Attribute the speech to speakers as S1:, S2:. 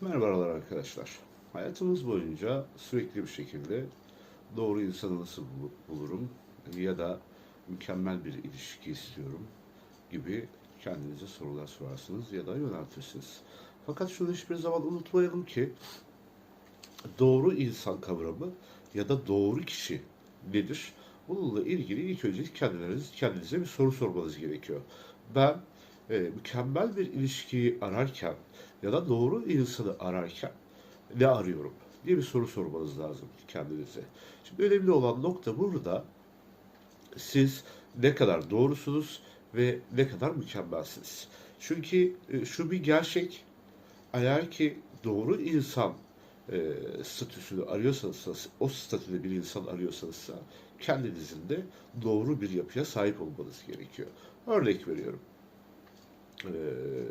S1: Merhabalar arkadaşlar. Hayatımız boyunca sürekli bir şekilde doğru insanı nasıl bul- bulurum ya da mükemmel bir ilişki istiyorum gibi kendinize sorular sorarsınız ya da yöneltirsiniz. Fakat şunu hiçbir zaman unutmayalım ki doğru insan kavramı ya da doğru kişi nedir? Bununla ilgili ilk önce kendiniz, kendinize bir soru sormanız gerekiyor. Ben e, mükemmel bir ilişkiyi ararken ya da doğru insanı ararken ne arıyorum diye bir soru sormanız lazım kendinize. Şimdi önemli olan nokta burada siz ne kadar doğrusunuz ve ne kadar mükemmelsiniz. Çünkü e, şu bir gerçek, eğer ki doğru insan e, statüsünü arıyorsanız, o statüde bir insan arıyorsanız kendinizin de doğru bir yapıya sahip olmanız gerekiyor. Örnek veriyorum. E,